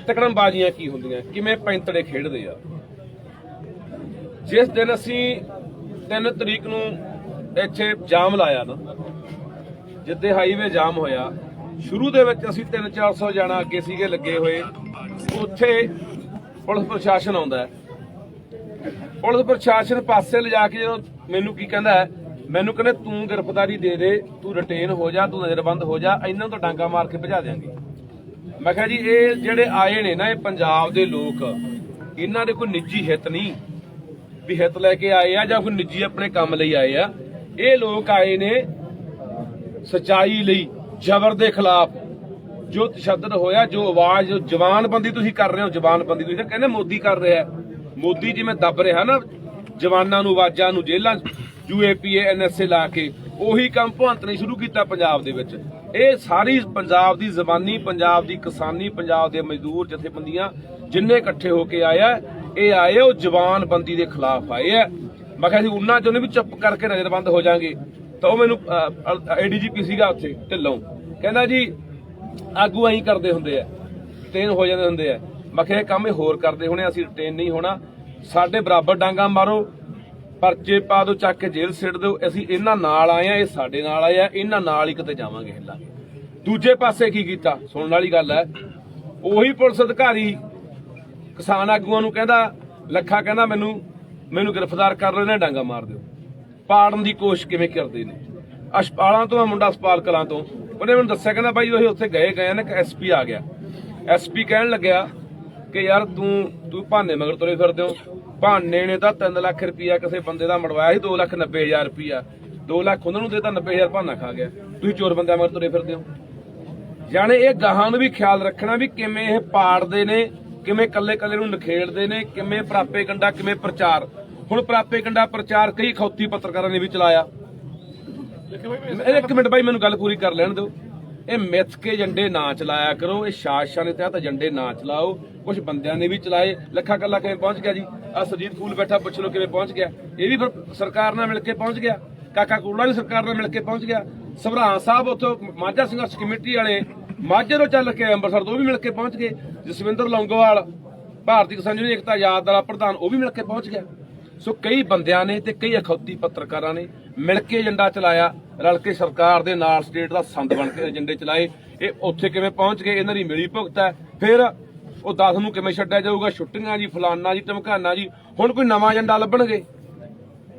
ਤਕੜਮਬਾਜ਼ੀਆਂ ਕੀ ਹੁੰਦੀਆਂ? ਕਿਵੇਂ ਪੈਂਤੜੇ ਖੇਡਦੇ ਆ? ਜਿਸ ਦਿਨ ਅਸੀਂ 3 ਤਰੀਕ ਨੂੰ ਇੱਥੇ ਜਾਮ ਲਾਇਆ ਨਾ, ਜਿੱਦੇ ਹਾਈਵੇ ਜਾਮ ਹੋਇਆ, ਸ਼ੁਰੂ ਦੇ ਵਿੱਚ ਅਸੀਂ 3-400 ਜਾਣਾ ਅੱਗੇ ਸੀਗੇ ਲੱਗੇ ਹੋਏ, ਉੱਥੇ ਪੁਲਿਸ ਪ੍ਰਸ਼ਾਸਨ ਆਉਂਦਾ ਪੁਲਿਸ ਪ੍ਰਸ਼ਾਸਨ ਪਾਸੇ ਲਿਜਾ ਕੇ ਜਦੋਂ ਮੈਨੂੰ ਕੀ ਕਹਿੰਦਾ ਮੈਨੂੰ ਕਹਿੰਦੇ, ਤੂੰ ਗ੍ਰਿਫਤਾਰੀ ਦੇ ਦੇ, ਤੂੰ ਰਿਟੇਨ ਹੋ ਜਾ, ਤੂੰ ਨਜ਼ਰਬੰਦ ਹੋ ਜਾ, ਇਹਨਾਂ ਨੂੰ ਡਾਂਗਾ ਮਾਰ ਕੇ ਭਜਾ ਦਿਆਂਗੇ। ਮੈਂ ਕਿਹਾ ਜੀ, ਇਹ ਜਿਹੜੇ ਆਏ ਨੇ ਨਾ, ਇਹ ਪੰਜਾਬ ਦੇ ਲੋਕ, ਇਹਨਾਂ ਦੇ ਕੋਈ ਨਿੱਜੀ ਹਿੱਤ ਨਹੀਂ, ਵੀ ਹਿੱਤ ਲੈ ਕੇ ਆਏ ਆ ਜਾਂ ਕੋਈ ਨਿੱਜੀ ਆਪਣੇ ਕੰਮ ਲਈ ਆਏ ਆ। ਇਹ ਲੋਕ ਆਏ ਨੇ ਸਚਾਈ ਲਈ, ਜ਼ਬਰ ਦੇ ਖਿਲਾਫ। ਜੋ ਤਸ਼ੱਦਦ ਹੋਇਆ, ਜੋ ਆਵਾਜ਼, ਜੋ ਜਵਾਨਬੰਦੀ ਤੁਸੀਂ ਕਰ ਰਹੇ ਹੋ ਜਵਾਨਬੰਦੀ ਤੁਸੀਂ ਕਹਿੰਦੇ ਮੋਦੀ ਕਰ ਰਿਹਾ ਹੈ। ਮੋਦੀ ਜਿਵੇਂ ਦੱਬ ਰਿਹਾ ਨਾ, ਜਵਾਨਾਂ ਨੂੰ, ਆਵਾਜ਼ਾਂ ਨੂੰ ਜੇਲ੍ਹਾਂ ਯੂਏਪੀਏ ਐਨਐਸਏ ਲਾ ਕੇ। ਉਹੀ ਕੰਮ ਭਵੰਤ ਨੇ ਸ਼ੁਰੂ ਕੀਤਾ ਪੰਜਾਬ ਦੇ ਵਿੱਚ। ਇਹ ਸਾਰੀ ਪੰਜਾਬ ਦੀ ਜ਼ਬਾਨੀ, ਪੰਜਾਬ ਦੀ ਕਿਸਾਨੀ, ਪੰਜਾਬ ਦੇ ਮਜ਼ਦੂਰ ਜਥੇਬੰਦੀਆਂ ਜਿੰਨੇ ਇਕੱਠੇ ਹੋ ਕੇ ਆਇਆ, ਇਹ ਆਏ ਉਹ ਜਵਾਨਬੰਦੀ ਦੇ ਖਿਲਾਫ ਆਏ ਆ। ਮੈਂ ਕਿਹਾ ਸੀ ਉਹਨਾਂ ਚੋਂ ਨੇ ਵੀ ਚੁੱਪ ਕਰਕੇ ਨਜ਼ਰਬੰਦ ਹੋ ਜਾਾਂਗੇ। ਤਾਂ ਉਹ ਮੈਨੂੰ ਏਡੀਜੀਪੀ ਸੀਗਾ ਉੱਥੇ, ਢਿੱਲੋਂ। ਕਹਿੰਦਾ ਜੀ, ਆਗੂ ਐਂ ਕਰਦੇ ਹੁੰਦੇ ਆ ਟ੍ਰੇਨ ਹੋ ਜਾਂਦੇ ਹੁੰਦੇ ਆ। ਮੈਂ ਕਿਹਾ ਇਹ ਕੰਮ ਇਹ ਹੋਰ ਕਰਦੇ ਹੋਣੇ, ਅਸੀਂ ਰਿਟੇਨ ਨਹੀਂ ਹੋਣਾ। ਸਾਡੇ ਬਰਾਬਰ ਡਾਂਗਾ ਮਾਰੋ, ਪਰਚੇ ਪਾ ਦਿਓ, ਚੱਕ ਕੇ ਜੇਲ੍ਹ ਸਿੱਟ ਦਿਓ। ਅਸੀਂ ਇਹਨਾਂ ਨਾਲ ਆਏ ਆ, ਇਹ ਸਾਡੇ ਨਾਲ ਆਏ ਆ, ਇਹਨਾਂ ਨਾਲ ਹੀ ਕਿਤੇ ਜਾਵਾਂਗੇ ਹਿੱਲਾਂਗੇ। ਦੂਜੇ ਪਾਸੇ ਕੀ ਕੀਤਾ? ਸੁਣਨ ਵਾਲੀ ਗੱਲ ਹੈ, ਉਹੀ ਪੁਲਿਸ ਅਧਿਕਾਰੀ ਕਿਸਾਨ ਆਗੂਆਂ ਨੂੰ ਕਹਿੰਦਾ, ਲੱਖਾ ਕਹਿੰਦਾ ਮੈਨੂੰ ਮੈਨੂੰ ਗ੍ਰਿਫਤਾਰ ਕਰ ਰਹੇ ਨੇ ਡਾਂਗਾ ਮਾਰ ਦਿਓ। ਪਾੜਨ ਦੀ ਕੋਸ਼ਿਸ਼ ਕਿਵੇਂ ਕਰਦੇ ਨੇ? ਅਸ਼ਪਾਲਾਂ ਤੋਂ ਆ ਮੁੰਡਾ ਅਸਪਾਲ ਕਲਾਂ ਤੋਂ। ਉਹਨੇ ਮੈਨੂੰ ਦੱਸਿਆ, ਕਹਿੰਦਾ ਬਾਈ ਉਹ ਉੱਥੇ ਗਏ ਗਏ ਨੇ ਕਿ ਐਸਪੀ ਆ ਗਿਆ। ਐਸਪੀ ਕਹਿਣ ਲੱਗਿਆ ਕਿ ਯਾਰ ਤੂੰ ਤੂੰ ਭਾਨੇ ਮਗਰ ਤੁਰੇ ਫਿਰਦੇ ਹੋ। ਭਾਨੇ ਨੇ ਤਾਂ 3 ਲੱਖ ਰੁਪਇਆ ਕਿਸੇ ਬੰਦੇ ਦਾ ਮੜਵਾਇਆ ਸੀ 2 ਲੱਖ 90 ਹਜ਼ਾਰ ਰੁਪਇਆ 2 ਲੱਖ ਉਹਨਾਂ ਨੂੰ ਦੇਤਾ 90 ਹਜ਼ਾਰ ਭਾਨਾ ਖਾ ਗਿਆ। ਤੁਸੀਂ ਚੋਰ ਬੰਦਿਆਂ ਮਗਰ ਤੁਰੇ ਫਿਰਦੇ ਹੋ। ਜਾਣੇ ਇਹ ਗਾਹਾਂ ਨੂੰ ਵੀ ਖਿਆਲ ਰੱਖਣਾ ਵੀ ਕਿਵੇਂ ਇਹ ਪਾੜਦੇ ਨੇ, ਕਿਵੇਂ ਕੱਲੇ ਕੱਲੇ ਨੂੰ ਨਖੇੜਦੇ ਨੇ, ਕਿਵੇਂ ਪ੍ਰਾਪੇ ਗੰਡਾ ਕਿਵੇਂ ਪ੍ਰਚਾਰ। ਹੁਣ ਪ੍ਰਾਪੇ ਕੰਡਾ ਪ੍ਰਚਾਰ ਕਈ ਖੌਤੀ ਪੱਤਰਕਾਰਾਂ ਨੇ ਵੀ ਚਲਾਇਆ। ਇੱਕ ਮਿੰਟ ਬਾਈ, ਮੈਨੂੰ ਗੱਲ ਪੂਰੀ ਕਰ ਲੈਣ ਦਿਓ। ਇਹ ਮਿੱਥ ਕੇ ਏਜੰਡੇ ਨਾ ਚਲਾਇਆ ਕਰੋ, ਇਹ ਸ਼ਾਸਕਾਂ ਦੇ ਤਹਿਤ ਏਜੰਡੇ ਨਾ ਚਲਾਓ। ਕੁਝ ਬੰਦਿਆਂ ਨੇ ਵੀ ਚਲਾਏ। ਲੱਖਾ ਕੱਲਾ ਕਿਵੇਂ ਪਹੁੰਚ ਗਿਆ ਜੀ? ਆ ਸੁਰਜੀਤ ਫੂਲ ਬੈਠਾ, ਪੁੱਛ ਲਓ ਕਿਵੇਂ ਪਹੁੰਚ ਗਿਆ। ਇਹ ਵੀ ਫਿਰ ਸਰਕਾਰ ਨਾਲ ਮਿਲ ਕੇ ਪਹੁੰਚ ਗਿਆ। ਕਾਕਾ ਕੂੜਾ ਵੀ ਸਰਕਾਰ ਨਾਲ ਮਿਲ ਕੇ ਪਹੁੰਚ ਗਿਆ। ਸਭਰਾਂ ਸਾਹਿਬ ਉੱਥੋਂ, ਮਾਝਾ ਸੰਘਰਸ਼ ਕਮੇਟੀ ਵਾਲੇ, ਮਾਝੇ ਤੋਂ ਚੱਲ ਕੇ ਅੰਮ੍ਰਿਤਸਰ ਤੋਂ ਵੀ ਮਿਲ ਕੇ ਪਹੁੰਚ ਗਏ। ਜਸਵਿੰਦਰ ਲੌਂਗੋਵਾਲ, ਭਾਰਤੀ ਕਿਸਾਨ ਯੂਨੀਅਨ ਏਕਤਾ ਯਾਦ ਵਾਲਾ ਪ੍ਰਧਾਨ, ਉਹ ਵੀ ਮਿਲ ਕੇ ਪਹੁੰਚ ਗਿਆ। ਸੋ ਕਈ ਬੰਦਿਆਂ ਨੇ ਤੇ ਕਈ ਅਖੌਤੀ ਪੱਤਰਕਾਰਾਂ ਨੇ ਮਿਲ ਕੇ ਏਜੰਡਾ ਚਲਾਇਆ, ਰਲ ਕੇ ਸਰਕਾਰ ਦੇ ਨਾਲ ਸਟੇਟ ਦਾ ਸੰਦ ਬਣ ਕੇ ਏਜੰਡੇ ਚਲਾਏ। ਇਹ ਉੱਥੇ ਕਿਵੇਂ ਪਹੁੰਚ ਗਏ, ਇਹਨਾਂ ਦੀ ਮਿਲੀ ਭੁਗਤ ਹੈ। ਫਿਰ ਉਹ 10 ਨੂੰ ਕਿਵੇਂ ਛੱਡਿਆ ਜਾਊਗਾ? ਛੁੱਟੀਆਂ ਜੀ, ਫਲਾਨਾ ਜੀ, ਧਮਕਾਨਾ ਜੀ, ਹੁਣ ਕੋਈ ਨਵਾਂ ਏਜੰਡਾ ਲੱਭਣਗੇ?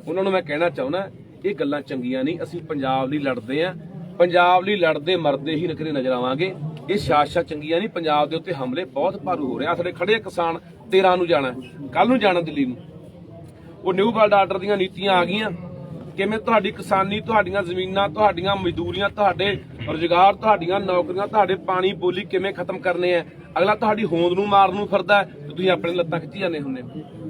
ਉਹਨਾਂ ਨੂੰ ਮੈਂ ਕਹਿਣਾ ਚਾਹੁੰਦਾ, ਇਹ ਗੱਲਾਂ ਚੰਗੀਆਂ ਨਹੀਂ, ਅਸੀਂ ਪੰਜਾਬ ਲਈ ਲੜਦੇ ਆਂ ਪੰਜਾਬ ਲਈ ਲੜਦੇ, ਮਰਦੇ ਹੀ ਨਕਰੇ ਨਜ਼ਰ ਆਵਾਂਗੇ। ਇਹ ਸ਼ਾਸਾ ਚੰਗੀਆਂ ਨਹੀਂ, ਪੰਜਾਬ ਦੇ ਉੱਤੇ ਹਮਲੇ ਬਹੁਤ ਭਾਰੂ ਹੋ ਰਹੇ ਆ। ਸਾਡੇ ਖੜੇ ਕਿਸਾਨ 13 ਨੂੰ ਜਾਣਾ ਕੱਲ ਨੂੰ ਜਾਣਾ ਦਿੱਲੀ ਨੂੰ। ਉਹ ਨਿਊ ਵਰਲਡ ਆਰਡਰ ਦੀਆਂ ਨੀਤੀਆਂ ਆ ਗਈਆਂ। ਕਿਵੇਂ ਤੁਹਾਡੀ ਕਿਸਾਨੀ, ਤੁਹਾਡੀਆਂ ਜ਼ਮੀਨਾਂ, ਤੁਹਾਡੀਆਂ ਮਜ਼ਦੂਰੀਆਂ, ਤੁਹਾਡੇ ਰੁਜ਼ਗਾਰ, ਤੁਹਾਡੀਆਂ ਨੌਕਰੀਆਂ, ਤੁਹਾਡੇ ਪਾਣੀ ਬੋਲੀ ਕਿਵੇਂ ਖਤਮ ਕਰਨੇ ਆ? ਅਗਲਾ ਤੁਹਾਡੀ ਹੋਂਦ ਨੂੰ ਮਾਰਨ ਨੂੰ ਫਿਰਦਾ ਤੇ ਤੁਸੀਂ ਆਪਣੇ ਲੱਤਾਂ ਖਿੱਚੀ ਜਾਂਦੇ ਹੁੰਦੇ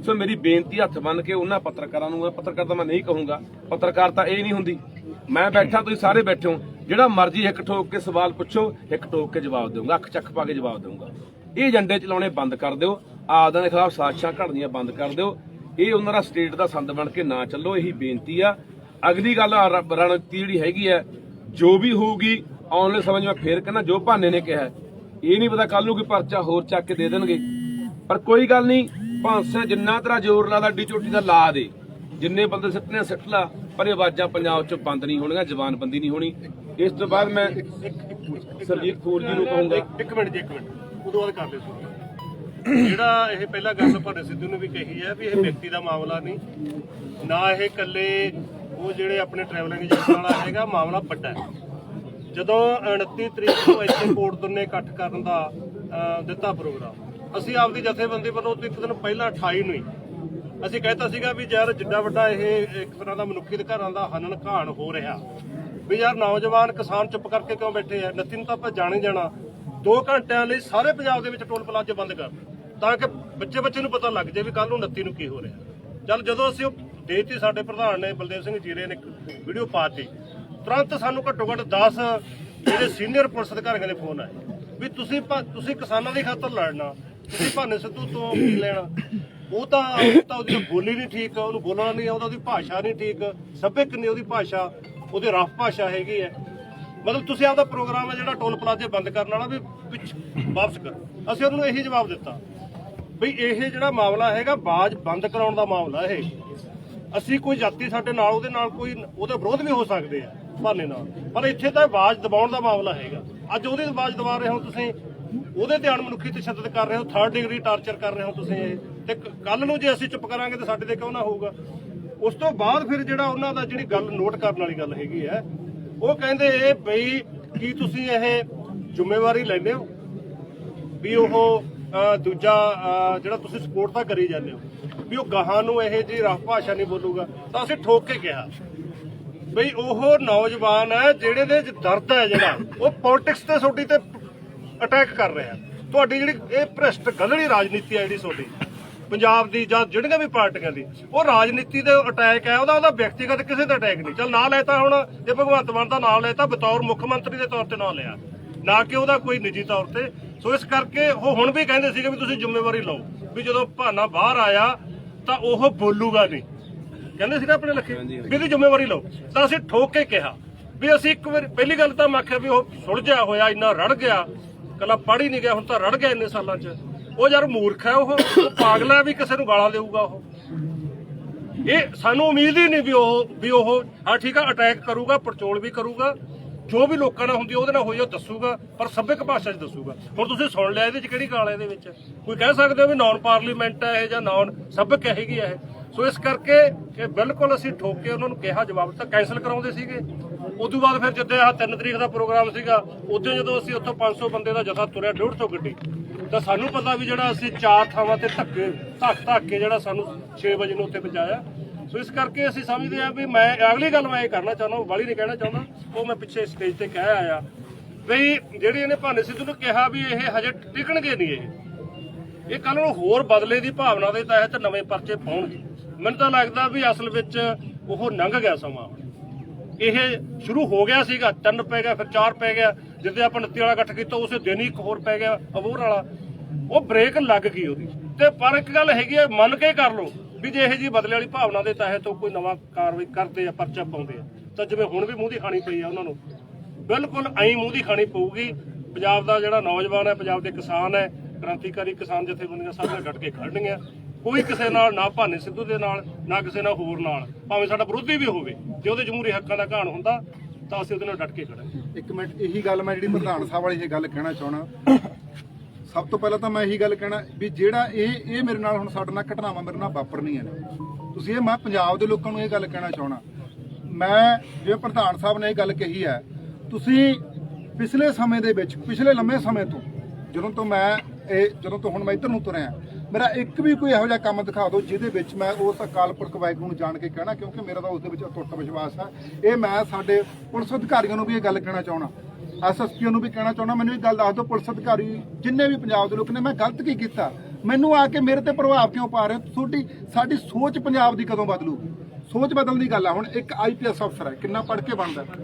ਸੋ ਮੇਰੀ ਬੇਨਤੀ ਹੱਥ ਬੰਨ ਕੇ ਉਹਨਾਂ ਪੱਤਰਕਾਰਾਂ ਨੂੰ ਪੱਤਰਕਾਰ ਤਾਂ ਮੈਂ ਨਹੀਂ ਕਹੂੰਗਾ। ਪੱਤਰਕਾਰ ਤਾਂ ਇਹ ਨਹੀਂ ਹੁੰਦੀ। ਮੈਂ ਬੈਠਾ, ਤੁਸੀਂ ਸਾਰੇ ਬੈਠੇ ਹੋ। ਜਿਹੜਾ ਮਰਜ਼ੀ ਇੱਕ ਠੋਕ ਕੇ ਸਵਾਲ ਪੁੱਛੋ, ਇੱਕ ਠੋਕ ਕੇ ਜਵਾਬ ਦੇਵਾਂਗਾ ਅੱਖ ਚੱਖ ਪਾ ਕੇ ਜਵਾਬ ਦੇਵਾਂਗਾ ਇਹ ਏਜੰਡੇ ਚਲਾਉਣੇ ਬੰਦ ਕਰ ਦਿਓ। ਆਪਦਾਂ ਦੇ ਖਿਲਾਫ ਸਾਜ਼ਿਸ਼ਾਂ ਘੜਨੀਆਂ ਬੰਦ ਕਰ ਦਿਓ। ਇਹ ਉਹਨਾਂ ਦਾ ਸਟੇਟ ਦਾ ਸੰਦ ਬਣ ਕੇ ਨਾ ਚੱਲੋ ਇਹੀ ਬੇਨਤੀ ਆ। ਅਗਲੀ ਗੱਲ ਰਣਨੀਤੀ ਜਿਹੜੀ ਹੈਗੀ ਹੈ ਜੋ ਵੀ ਹੋਊਗੀ ਆਉਣ ਵਾਲੇ ਸਮੇਂ 'ਚ ਮੈਂ ਫੇਰ ਕਹਿੰਦਾ ਜੋ ਭਾਨੇ ਨੇ ਕਿਹਾ ਇਹ ਨਹੀਂ ਪਤਾ ਕੱਲ ਨੂੰ ਕੋਈ ਪਰਚਾ ਹੋਰ ਚੱਕ ਕੇ ਦੇ ਦੇਣਗੇ। ਪਰ ਕੋਈ ਗੱਲ ਨਹੀਂ ਭਾਂਸੇ ਜਿੰਨਾ ਤੇਰਾ ਜ਼ੋਰ ਲਾਦਾ ਡੀ ਚੋਟੀ ਦਾ ਲਾ ਦੇ। ਜਿੰਨੇ ਬੰਦੇ ਸਿੱਟਨੇ ਸਿੱਟ ਲਾ ਪਰ ਇਹ ਆਵਾਜ਼ਾਂ ਪੰਜਾਬ 'ਚ ਬੰਦ ਨਹੀਂ ਹੋਣਗੀਆਂ ਜ਼ਬਾਨਬੰਦੀ ਨਹੀਂ ਹੋਣੀ। ਇਸ ਤੋਂ ਬਾਅਦ ਮੈਂ ਸਰਜੀਤ ਫੂਲ ਜੀ ਨੂੰ ਕਹੂੰਗਾ। ਇੱਕ ਮਿੰਟ ਜੀ ਇੱਕ ਮਿੰਟ। ਉਦੋਂ ਬਾਅਦ ਕਰਦੇ ਸੀ ਜਿਹੜਾ ਇਹ ਪਹਿਲਾਂ ਗੱਲ ਭੱਡੇ ਸਿੱਧੂ ਨੂੰ ਵੀ ਕਹੀ ਹੈ ਵੀ ਇਹ ਵਿਅਕਤੀ ਦਾ ਮਾਮਲਾ ਨਹੀਂ, ਨਾ ਇਹ ਇਕੱਲੇ ਉਹ ਜਿਹੜੇ ਆਪਣੇ ਟਰੈਵਲਿੰਗ ਏਜੰਟ ਵਾਲਾ ਹੈਗਾ, ਮਾਮਲਾ ਵੱਡਾ ਹੈ। ਜਦੋਂ 29 ਤਰੀਕ ਨੂੰ ਇੱਥੇ ਕੋਟ ਦੁੰਨੇ ਇਕੱਠ ਕਰਨ ਦਾ ਦਿੱਤਾ ਪ੍ਰੋਗਰਾਮ, ਅਸੀਂ ਆਪਦੀ ਜਥੇਬੰਦੀ ਵੱਲੋਂ ਇੱਕ ਦਿਨ ਪਹਿਲਾਂ 28 ਨੂੰ ਹੀ, ਅਸੀਂ ਕਹਿਤਾ ਸੀਗਾ ਵੀ ਯਾਰ ਜਿੱਡਾ ਵੱਡਾ ਇਹ ਇੱਕ ਤਰ੍ਹਾਂ ਦਾ ਮਨੁੱਖੀ ਅਧਿਕਾਰਾਂ ਦਾ ਹਨਨ ਘਾਣ ਹੋ ਰਿਹਾ, ਵੀ ਯਾਰ ਨੌਜਵਾਨ ਕਿਸਾਨ ਚੁੱਪ ਕਰਕੇ ਕਿਉਂ ਬੈਠੇ ਆ? 29 ਨੂੰ ਤਾਂ ਆਪਾਂ ਜਾਣੇ ਜਾਣਾ। 2 ਘੰਟਿਆਂ ਲਈ ਸਾਰੇ ਪੰਜਾਬ ਦੇ ਵਿੱਚ ਟੋਲ ਪਲਾਜ਼ੇ ਬੰਦ ਕਰ ਤਾਂ ਕਿ ਬੱਚੇ ਬੱਚੇ ਨੂੰ ਪਤਾ ਲੱਗ ਜਾਏ ਵੀ ਕੱਲ ਨੂੰ 29 ਨੂੰ ਕੀ ਹੋ ਰਿਹਾ। ਚੱਲ ਜਦੋਂ ਅਸੀਂ ਉਹ ਦੇਤੀ ਸਾਡੇ ਪ੍ਰਧਾਨ ਨੇ ਬਲਦੇਵ ਸਿੰਘ ਜੀਰੇ ਨੇ ਵੀਡੀਓ ਪਾਤੀ, ਤੁਰੰਤ ਸਾਨੂੰ ਘੱਟੋ ਘੱਟ 10 ਜਿਹੜੇ ਸੀਨੀਅਰ ਪੁਲਿਸ ਅਧਿਕਾਰੀਆਂ ਦੇ ਫੋਨ ਆਏ ਵੀ ਤੁਸੀਂ ਤੁਸੀਂ ਕਿਸਾਨਾਂ ਦੀ ਖਾਤਰ ਲੜਨਾ, ਤੁਸੀਂ ਭਾਨੇ ਸਿੱਧੂ ਤੋਂ ਕੀ ਲੈਣਾ? ਉਹ ਤਾਂ ਤਾਂ ਉਹਦੀ ਬੋਲੀ ਨਹੀਂ ਠੀਕ, ਉਹਨੂੰ ਬੋਲਣਾ ਨਹੀਂ ਆਉਂਦਾ ਉਹਦੀ ਭਾਸ਼ਾ ਨਹੀਂ ਠੀਕ ਸਭਿਅਕ ਨਹੀਂ ਉਹਦੀ ਭਾਸ਼ਾ, ਉਹਦੀ ਰਫ ਭਾਸ਼ਾ ਹੈਗੀ ਹੈ। ਮਤਲਬ ਤੁਸੀਂ ਆਪਦਾ ਪ੍ਰੋਗਰਾਮ ਹੈ ਜਿਹੜਾ ਟੋਲ ਪਲਾਜ਼ੇ ਬੰਦ ਕਰਨ ਵਾਲਾ ਵੀ ਵਾਪਸ ਕਰੋ। ਅਸੀਂ ਉਹਨੂੰ ਇਹੀ ਜਵਾਬ ਦਿੱਤਾ। ਬਈ ਇਹ ਜਿਹੜਾ ਮਾਮਲਾ ਹੈਗਾ, ਬਾਜ ਬੰਦ ਕਰਾਉਣ ਦਾ ਮਾਮਲਾ ਇਹ। ਅਸੀਂ ਕੋਈ ਜਾਤੀ ਸਾਡੇ ਨਾਲ, ਉਹਦੇ ਨਾਲ ਕੋਈ, ਉਹਦੇ ਵਿਰੋਧ ਵੀ ਹੋ ਸਕਦੇ ਆ, ਭਾਨੇ ਨਾਲ। ਪਰ ਇੱਥੇ ਤਾਂ ਆਵਾਜ਼ ਦਬਾਉਣ ਦਾ ਮਾਮਲਾ ਹੈਗਾ। ਅੱਜ ਉਹਦੀ ਆਵਾਜ਼ ਦਬਾ ਰਹੇ ਹੋ ਤੁਸੀਂ, ਉਹਦੇ ਤੇ ਅਣਮਨੁੱਖੀ ਤਸ਼ੱਦਦ ਕਰ ਰਹੇ ਹੋ ਥਰਡ ਡਿਗਰੀ ਟਾਰਚਰ ਕਰ ਰਹੇ ਹੋ ਤੁਸੀਂ ਇਹ। ਤੇ ਕੱਲ ਨੂੰ ਜੇ ਅਸੀਂ ਚੁੱਪ ਕਰਾਂਗੇ ਤਾਂ ਸਾਡੇ ਤੇ ਕਿਉਂ ਨਾ ਹੋਊਗਾ? ਉਸ ਤੋਂ ਬਾਅਦ ਫਿਰ ਜਿਹੜਾ ਉਹਨਾਂ ਦਾ ਜਿਹੜੀ ਗੱਲ ਨੋਟ ਕਰਨ ਵਾਲੀ ਗੱਲ ਹੈਗੀ ਹੈ, ਉਹ ਕਹਿੰਦੇ ਇਹ ਬਈ, ਕੀ ਤੁਸੀਂ ਇਹ ਜ਼ਿੰਮੇਵਾਰੀ ਲੈਂਦੇ ਹੋ? ਵੀ ਉਹ ਦੂਜਾ ਜਿਹੜਾ ਤੁਸੀਂ ਸਪੋਰਟ ਤਾਂ ਕਰੀ ਜਾਂਦੇ ਹੋ, ਵੀ ਉਹ ਗਾਹਾਂ ਨੂੰ ਇਹ ਜੀ ਰਫ ਭਾਸ਼ਾ ਨਹੀਂ ਬੋਲੂਗਾ, ਤਾਂ ਅਸੀਂ ਠੋਕ ਕੇ ਕਿਹਾ। ਬਈ ਉਹ ਨੌਜਵਾਨ ਹੈ, ਜਿਹੜੇ ਦੇ ਦਰਦ ਹੈ ਜਿਹੜਾ, ਉਹ ਪੋਲਿਟਿਕਸ ਤੇ ਤੁਹਾਡੀ ਤੇ ਅਟੈਕ ਕਰ ਰਿਹਾ ਤੁਹਾਡੀ ਜਿਹੜੀ ਇਹ ਭ੍ਰਿਸ਼ਟ ਗਲੜੀ ਰਾਜਨੀਤੀ ਹੈ ਜਿਹੜੀ ਤੁਹਾਡੀ, ਪੰਜਾਬ ਦੀ ਜਾਂ ਜਿਹੜੀਆਂ ਵੀ ਪਾਰਟੀਆਂ ਦੀ, ਉਹ ਰਾਜਨੀਤੀ ਦੇ ਅਟੈਕ ਹੈ, ਉਹਦਾ ਉਹਦਾ ਵਿਅਕਤੀਗਤ ਕਿਸੇ ਤੇ ਅਟੈਕ ਨਹੀਂ। ਚਲ ਨਾਂ ਲੈਤਾ ਹੁਣ, ਜੇ ਭਗਵੰਤ ਮਾਨ ਦਾ ਨਾਮ ਲੈਤਾ, ਬਤੌਰ ਮੁੱਖ ਮੰਤਰੀ ਦੇ ਤੌਰ ਤੇ ਨਾਂ ਲਿਆ। ਨਾ ਕਿ ਉਹਦਾ ਕੋਈ ਨਿੱਜੀ ਤੌਰ ਤੇ ਸੋ ਇਸ ਕਰਕੇ ਉਹ ਹੁਣ ਵੀ ਕਹਿੰਦੇ ਸੀਗੇ ਵੀ ਤੁਸੀਂ ਜ਼ਿੰਮੇਵਾਰੀ ਲਓ ਵੀ ਜਦੋਂ ਭਾਨਾ ਬਾਹਰ ਆਇਆ ਤਾਂ ਉਹ ਬੋਲੂਗਾ ਨਹੀਂ। ਕਹਿੰਦੇ ਸੀ ਨਾ ਆਪਣੇ ਲੱਖੇ ਵੀ ਇਹਦੀ ਜ਼ਿੰਮੇਵਾਰੀ ਲਓ। ਤਾਂ ਅਸੀਂ ਠੋਕ ਕੇ ਕਿਹਾ ਵੀ ਅਸੀਂ ਇੱਕ ਵਾਰ ਪਹਿਲੀ ਗੱਲ ਤਾਂ ਮੈਂ ਆਖਿਆ ਵੀ ਉਹ ਸੁਲਝਿਆ ਹੋਇਆ ਇੰਨਾ ਰੜ ਗਿਆ ਕੱਲਾ ਪੜ ਹੀ ਨਹੀਂ ਗਿਆ ਹੁਣ ਤਾਂ ਰੜ ਗਿਆ ਇੰਨੇ ਸਾਲਾਂ 'ਚ। ਉਹ ਯਾਰ ਮੂਰਖ ਹੈ ਉਹ ਪਾਗਲ ਹੈ ਵੀ ਕਿਸੇ ਨੂੰ ਗਾਲਾਂ ਦੇਊਗਾ ਉਹ। ਇਹ ਸਾਨੂੰ ਉਮੀਦ ਹੀ ਨਹੀਂ ਵੀ ਉਹ ਵੀ ਉਹ ਹਾਂ ਠੀਕ ਆ ਅਟੈਕ ਕਰੂਗਾ ਪੜਚੋਲ ਵੀ ਕਰੂਗਾ ਜੋ ਵੀ ਲੋਕਾਂ ਨਾਲ ਹੁੰਦੀ ਉਹਦੇ ਨਾਲ ਹੋਈ ਉਹ ਦੱਸੂਗਾ, ਪਰ ਸੱਭਿਅਕ ਭਾਸ਼ਾ 'ਚ ਦੱਸੂਗਾ। ਹੁਣ ਤੁਸੀਂ ਸੁਣ ਲਿਆ ਇਹਦੇ 'ਚ ਕਿਹੜੀ ਗਾਲ ਹੈ ਇਹਦੇ ਵਿੱਚ? ਕੋਈ ਕਹਿ ਸਕਦੇ ਹੋ ਵੀ ਨਾਨ ਪਾਰਲੀਮੈਂਟ ਹੈ ਇਹ ਜਾਂ ਨਾਨ ਸੱਭਿਅਕ ਹੈਗੀ ਹੈ ਇਹ? ਸੋ ਇਸ ਕਰਕੇ ਇਹ ਬਿਲਕੁਲ ਅਸੀਂ ਠੋਕ ਕੇ ਉਹਨਾਂ ਨੂੰ ਕਿਹਾ ਜਵਾਬ ਤਾਂ ਕੈਨਸਲ ਕਰਾਉਂਦੇ ਸੀਗੇ। ਉਦੋਂ ਬਾਅਦ ਫਿਰ ਜਿੱਦਾਂ ਆਹ 3 ਤਰੀਕ ਦਾ ਪ੍ਰੋਗਰਾਮ ਸੀਗਾ ਉਦੋਂ ਜਦੋਂ ਅਸੀਂ ਉੱਥੋਂ 500 ਬੰਦੇ ਦਾ ਜਥਾ ਤੁਰਿਆ 150 ਗੱਡੀ, ਤਾਂ ਸਾਨੂੰ ਪਤਾ ਵੀ ਜਿਹੜਾ ਅਸੀਂ ਚਾਰ ਥਾਵਾਂ ਤੇ ਧੱਕੇ ਧੱਕ ਧੱਕ ਕੇ ਜਿਹੜਾ ਸਾਨੂੰ 6 ਵਜੇ ਨੂੰ ਉੱਥੇ ਪਹੁੰਚਾਇਆ ਸੋ ਇਸ ਕਰਕੇ ਅਸੀਂ ਸਮਝਦੇ ਆ ਵੀ ਮੈਂ ਅਗਲੀ ਗੱਲ ਮੈਂ ਇਹ ਕਰਨਾ ਚਾਹੁੰਦਾ ਵਾਲੀ ਨਹੀਂ ਕਹਿਣਾ ਚਾਹੁੰਦਾ, ਉਹ ਮੈਂ ਪਿੱਛੇ ਸਟੇਜ ਤੇ ਕਹਿ ਆਇਆ ਵੀ ਜਿਹੜੀ ਇਹਨੇ ਭਾਨੇ ਸਿੱਧੂ ਨੂੰ ਕਿਹਾ ਵੀ ਇਹ ਹਜੇ ਟਿਕਣਗੇ ਨਹੀਂ ਇਹ ਇਹ ਕੱਲ ਨੂੰ ਹੋਰ ਬਦਲੇ ਦੀ ਭਾਵਨਾ ਦੇ ਤਹਿਤ ਨਵੇਂ ਪਰਚੇ ਪਾਉਣਗੇ। ਮੈਨੂੰ ਤਾਂ ਲੱਗਦਾ ਵੀ ਅਸਲ ਵਿੱਚ ਉਹ ਲੰਘ ਗਿਆ ਸਮਾਂ। ਇਹ ਸ਼ੁਰੂ ਹੋ ਗਿਆ ਸੀਗਾ, ਤਿੰਨ ਪੈ ਗਿਆ, ਫਿਰ ਚਾਰ ਪੈ ਗਿਆ, ਜਿੱਦੇ ਆਪਾਂ 29 ਵਾਲਾ ਇਕੱਠ ਕੀਤਾ, ਉਸੇ ਦਿਨ ਹੀ ਇੱਕ ਹੋਰ ਪੈ ਗਿਆ ਅਬੋਰ ਵਾਲਾ। ਉਹ ਬ੍ਰੇਕ ਲੱਗ ਗਈ ਉਹਦੀ। ਤੇ ਪਰ ਇੱਕ ਗੱਲ ਹੈਗੀ ਹੈ ਮੰਨ ਕੇ ਕਰ ਲਓ ਵੀ ਜੇ ਇਹ ਜੀ ਬਦਲੇ ਵਾਲੀ ਭਾਵਨਾ ਦੇ ਤਹਿਤ ਉਹ ਕੋਈ ਨਵਾਂ ਕਾਰਵਾਈ ਕਰਦੇ ਆ ਪਰਚਾ ਪਾਉਂਦੇ ਆ, ਤਾਂ ਜਿਵੇਂ ਹੁਣ ਵੀ ਮੂੰਹ ਦੀ ਖਾਣੀ ਪਈ ਆ ਉਹਨਾਂ ਨੂੰ। ਬਿਲਕੁਲ ਐਂ ਮੂੰਹ ਦੀ ਖਾਣੀ ਪਊਗੀ। ਪੰਜਾਬ ਦਾ ਜਿਹੜਾ ਨੌਜਵਾਨ ਹੈ, ਪੰਜਾਬ ਦੇ ਕਿਸਾਨ ਹੈ, ਕ੍ਰਾਂਤੀਕਾਰੀ ਕਿਸਾਨ ਜਥੇਬੰਦੀਆਂ ਸਭ ਨਾਲ ਡਟ ਕੇ ਖੜਨਗੀਆਂ ਕੋਈ ਕਿਸੇ ਨਾਲ ਨਾ ਭਾਨੇ ਸਿੱਧੂ ਦੇ ਨਾਲ, ਨਾ ਕਿਸੇ ਨਾਲ ਹੋਰ ਨਾਲ, ਭਾਵੇਂ ਸਾਡਾ ਵਿਰੋਧੀ ਵੀ ਹੋਵੇ, ਜੇ ਉਹਦੇ ਜਮਹੂਰੀ ਹੱਕਾਂ ਦਾ ਘਾਣ ਹੁੰਦਾ, ਤਾਂ ਅਸੀਂ ਉਹਦੇ ਨਾਲ ਡਟ ਕੇ ਖੜਾਂਗੇ ਇੱਕ ਮਿੰਟ, ਇਹੀ ਗੱਲ ਮੈਂ ਜਿਹੜੀ ਪ੍ਰਧਾਨ ਸਾਹਿਬ ਵਾਲੀ ਇਹ ਗੱਲ ਕਹਿਣਾ ਚਾਹਣਾ ਸਭ ਤੋਂ ਪਹਿਲਾਂ ਤਾਂ ਮੈਂ ਇਹੀ ਗੱਲ ਕਹਿਣਾ ਵੀ ਜਿਹੜਾ ਇਹ ਇਹ ਮੇਰੇ ਨਾਲ ਹੁਣ ਸਾਡੇ ਨਾਲ ਘਟਨਾਵਾਂ ਮੇਰੇ ਨਾਲ ਵਾਪਰਨੀਆਂ ਨੇ। ਤੁਸੀਂ ਇਹ ਮੈਂ ਪੰਜਾਬ ਦੇ ਲੋਕਾਂ ਨੂੰ ਇਹ ਗੱਲ ਕਹਿਣਾ ਚਾਹਣਾ ਮੈਂ, ਜਿਵੇਂ ਪ੍ਰਧਾਨ ਸਾਹਿਬ ਨੇ ਇਹ ਗੱਲ ਕਹੀ ਹੈ, ਤੁਸੀਂ ਪਿਛਲੇ ਸਮੇਂ ਦੇ ਵਿੱਚ, ਪਿਛਲੇ ਲੰਮੇ ਸਮੇਂ ਤੋਂ, ਜਦੋਂ ਤੋਂ ਮੈਂ ਇਹ, ਜਦੋਂ ਤੋਂ ਹੁਣ ਮੈਂ ਇੱਧਰ ਨੂੰ ਤੁਰਿਆ, ਮੇਰਾ ਇੱਕ ਵੀ ਕੋਈ ਇਹੋ ਜਿਹਾ ਕੰਮ ਦਿਖਾ ਦਿਓ ਜਿਹਦੇ ਵਿੱਚ ਮੈਂ ਉਸ ਅਕਾਲ ਪੁਰਖ ਵਾਹਿਗੁਰੂ ਨੂੰ ਜਾਣ ਕੇ ਕਹਿਣਾ, ਕਿਉਂਕਿ ਮੇਰਾ ਤਾਂ ਉਸ ਦੇ ਵਿੱਚ ਅਟੁੱਟ ਵਿਸ਼ਵਾਸ ਹੈ। ਇਹ ਮੈਂ ਸਾਡੇ ਪੁਲਿਸ ਅਧਿਕਾਰੀਆਂ ਨੂੰ ਵੀ ਇਹ ਗੱਲ ਕਹਿਣਾ ਚਾਹਣਾ ਐਸਐਸਪੀ ਨੂੰ ਵੀ ਕਹਿਣਾ ਚਾਹੁੰਦਾ, ਮੈਨੂੰ ਇਹ ਗੱਲ ਦੱਸ ਦਿਓ, ਪੁਲਿਸ ਅਧਿਕਾਰੀ ਜਿੰਨੇ ਵੀ ਪੰਜਾਬ ਦੇ ਲੋਕ ਨੇ, ਮੈਂ ਗਲਤ ਕੀ ਕੀਤਾ? ਮੈਨੂੰ ਆ ਕੇ ਮੇਰੇ ਤੇ ਪ੍ਰਭਾਵ ਕਿਉਂ ਪਾ ਰਹੇ ਹੋ? ਤੁਹਾਡੀ, ਸਾਡੀ ਸੋਚ ਪੰਜਾਬ ਦੀ ਕਦੋਂ ਬਦਲੂਗੀ ਸੋਚ ਬਦਲਣ ਦੀ ਗੱਲ ਆ। ਹੁਣ ਇੱਕ ਆਈਪੀਐਸ ਅਫਸਰ ਹੈ ਕਿੰਨਾ ਪੜ੍ਹ ਕੇ ਬਣਦਾ।